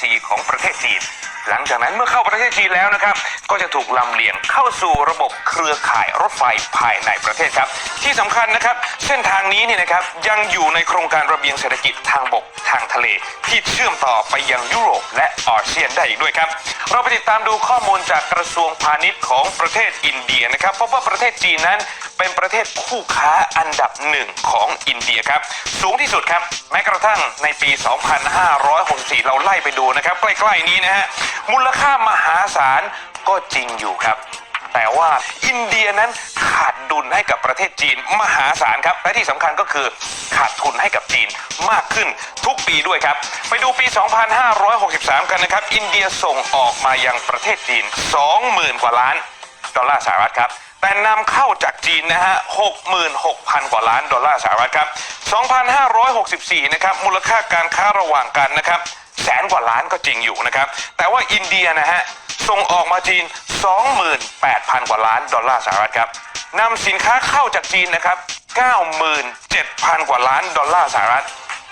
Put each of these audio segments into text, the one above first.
ซีของประเทศจีน หลังจากนั้นเมื่อเข้าประเทศจีนแล้วนะครับ ก็จะถูกลำเลียงเข้าสู่ระบบเครือข่ายรถไฟภายในประเทศครับ ที่สำคัญนะครับ เส้นทางนี้เนี่ยนะครับยังอยู่ในโครงการระเบียงเศรษฐกิจทางบกทางทะเล ที่เชื่อมต่อไปยังยุโรปและอาเซียนได้อีกด้วยครับ เราไปติดตามดูข้อมูลจากกระทรวงพาณิชย์ของประเทศอินเดียนะครับพบว่าประเทศจีนนั้น เป็นประเทศคู่ค้าอันดับหนึ่งของอินเดียครับ สูงที่สุดครับแม้กระทั่งในปี 2564 เราไล่ไปดูนะครับ ใกล้ๆนี้นะฮะมูลค่ามหาศาลก็จริงอยู่ครับแต่ว่าอินเดียนั้นขาดดุลให้กับประเทศจีนมหาศาลครับ และที่สำคัญก็คือขาดทุนให้กับจีนมากขึ้นทุกปีด้วยครับ ไปดูปี 2563 กันนะครับ อินเดียส่งออกมายังประเทศจีน 20,000 กว่าล้านดอลลาร์สหรัฐครับ แต่นำเข้าจากจีนนะฮะ 66,000 กว่าล้านดอลลาร์สหรัฐครับ 2,564 นะครับ มูลค่าการค้าระหว่างกันนะครับ แสนกว่าล้านก็จริงอยู่นะครับ แต่ว่าอินเดียนะฮะ ส่งออกมาจีน 28,000 กว่าล้านดอลลาร์สหรัฐครับนำสินค้าเข้าจากจีนนะครับ 97,000 กว่าล้านดอลลาร์สหรัฐ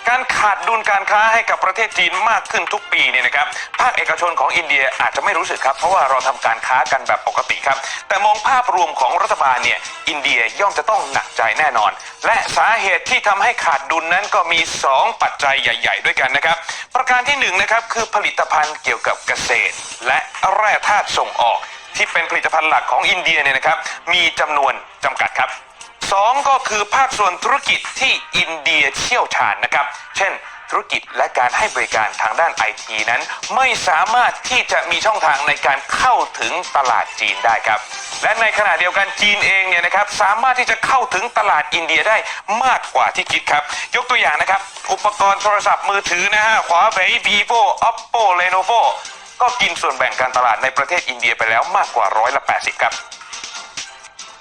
การขาดดุลการค้าให้กับประเทศจีนมากขึ้นทุกปีเนี่ยนะครับภาคเอกชนของอินเดียอาจจะไม่รู้สึกครับ เพราะว่าเราทำการค้ากันแบบปกติครับ แต่มองภาพรวมของรัฐบาลเนี่ยอินเดียย่อมจะต้องหนักใจแน่นอน และสาเหตุที่ทำให้ขาดดุลนั้นก็มี 2 ปัจจัยใหญ่ ๆ ด้วยกันนะครับ ประการที่1นงนะครับคือผลิตภัณฑ์เกี่ยวกับเกษตร และแร่ธาตุส่งออก ที่เป็นผลิตภัณฑ์หลักของอินเดียเนี่ยนะครับมีจำนวนจำกัดครับ สองก็คือภาคส่วนธุรกิจที่อินเดียเชี่ยวชาญนะครับ เช่น ธุรกิจและการให้บริการทางด้านไอทีนั้น ไม่สามารถที่จะมีช่องทางในการเข้าถึงตลาดจีนได้ครับ และในขณะเดียวกันจีนเองเนี่ยนะครับสามารถที่จะเข้าถึงตลาดอินเดียได้มากกว่าที่คิดครับ ยกตัวอย่างนะครับ อุปกรณ์โทรศัพท์มือถือนะฮะขวาเบย์ vivo oppo lenovo ก็กินส่วนแบ่งการตลาดในประเทศอินเดียไปแล้วมากกว่าร้อยละ80 ครับ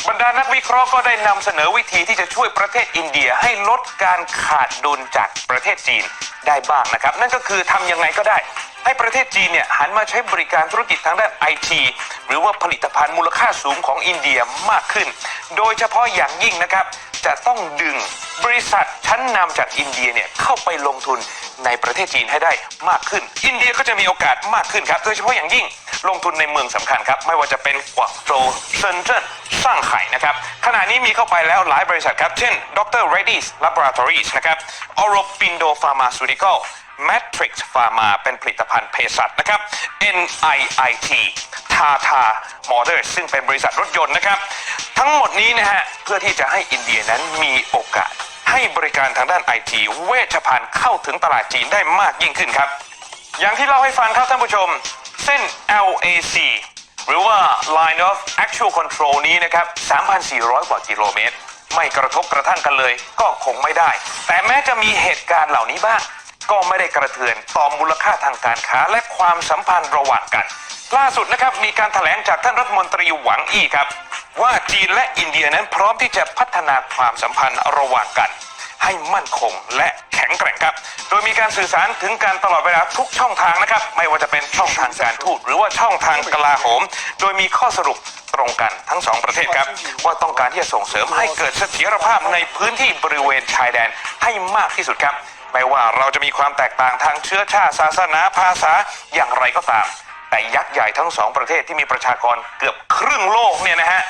บรรดานักวิเคราะห์ก็ได้นำเสนอวิธีที่จะช่วยประเทศอินเดียให้ลดการขาดดุลจากประเทศจีนได้บ้างนะครับ นั่นก็คือทำยังไงก็ได้ ให้ประเทศจีนเนี่ยหันมาใช้บริการธุรกิจทางด้านไอทีหรือว่าผลิตภัณฑ์มูลค่าสูงของอินเดียมากขึ้น โดยเฉพาะอย่างยิ่งนะครับ จะต้องดึง บริษัทชั้นนำจากอินเดียเนี่ยเข้าไปลงทุนในประเทศจีนให้ได้มากขึ้น อินเดียก็จะมีโอกาสมากขึ้นครับ โดยเฉพาะอย่างยิ่งลงทุนในเมืองสำคัญครับ ไม่ว่าจะเป็นกวางโจวเซินเจิ้นสร้างไข่นะครับขณะนี้มีเข้าไปแล้วหลายบริษัทครับ เช่น Dr. Reddy's Laboratories นะครับ Aurobindo Pharmaceutical Matrix Pharma เป็นผลิตภัณฑ์เภสัชนะครับ NIIT Tata Motors ซึ่งเป็นบริษัทรถยนต์นะครับ ทั้งหมดนี้นะฮะเพื่อที่จะให้อินเดียนั้นมีโอกาส ริการทางด้านไอทีเวชภัณฑ์เข้าถึงตลาดจีนได้มากยิ่งขึ้นครับ อย่างที่เล่าให้ฟังครับท่านผู้ชม เส้น LAC หรือว่า Line of Actual Control นี้นะครับ 3,400 กว่ากิโลเมตร ไม่กระทบกระทั่งกันเลย ก็คงไม่ได้ แต่แม้จะมีเหตุการณ์เหล่านี้บ้าง ก็ไม่ได้กระเทือนต่อมูลค่าทางการค้าและความสัมพันธ์ระหว่างกัน ล่าสุดนะครับ มีการถแถลงจากท่านรัฐมนตรีหวังอี้ครับ ว่าจีนและอินเดียนั้นพร้อมที่จะพัฒนาความสัมพันธ์ระหว่างกัน ให้มั่นคงและแข็งแกร่งครับ โดยมีการสื่อสารถึงการตลอดเวลาทุกช่องทางนะครับ ไม่ว่าจะเป็นช่องทางการทูตหรือว่าช่องทางกลาโหม โดยมีข้อสรุปตรงกันทั้งสองประเทศครับ ว่าต้องการที่จะส่งเสริมให้เกิดเสถียรภาพในพื้นที่บริเวณชายแดนให้มากที่สุดครับ ไม่ว่าเราจะมีความแตกต่างทางเชื้อชาติศาสนาภาษาอย่างไรก็ตาม แต่ยักษ์ใหญ่ทั้งสองประเทศที่มีประชากรเกือบครึ่งโลกเนี่ยนะฮะ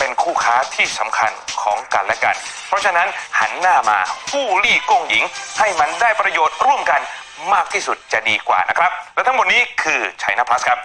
เป็นคู่ค้าที่สำคัญของกันและกัน เพราะฉะนั้นหันหน้ามาผู้ลี่กงหญิง ให้มันได้ประโยชน์ร่วมกันมากที่สุดจะดีกว่านะครับ และทั้งหมดนี้คือชัยนพลัสครับ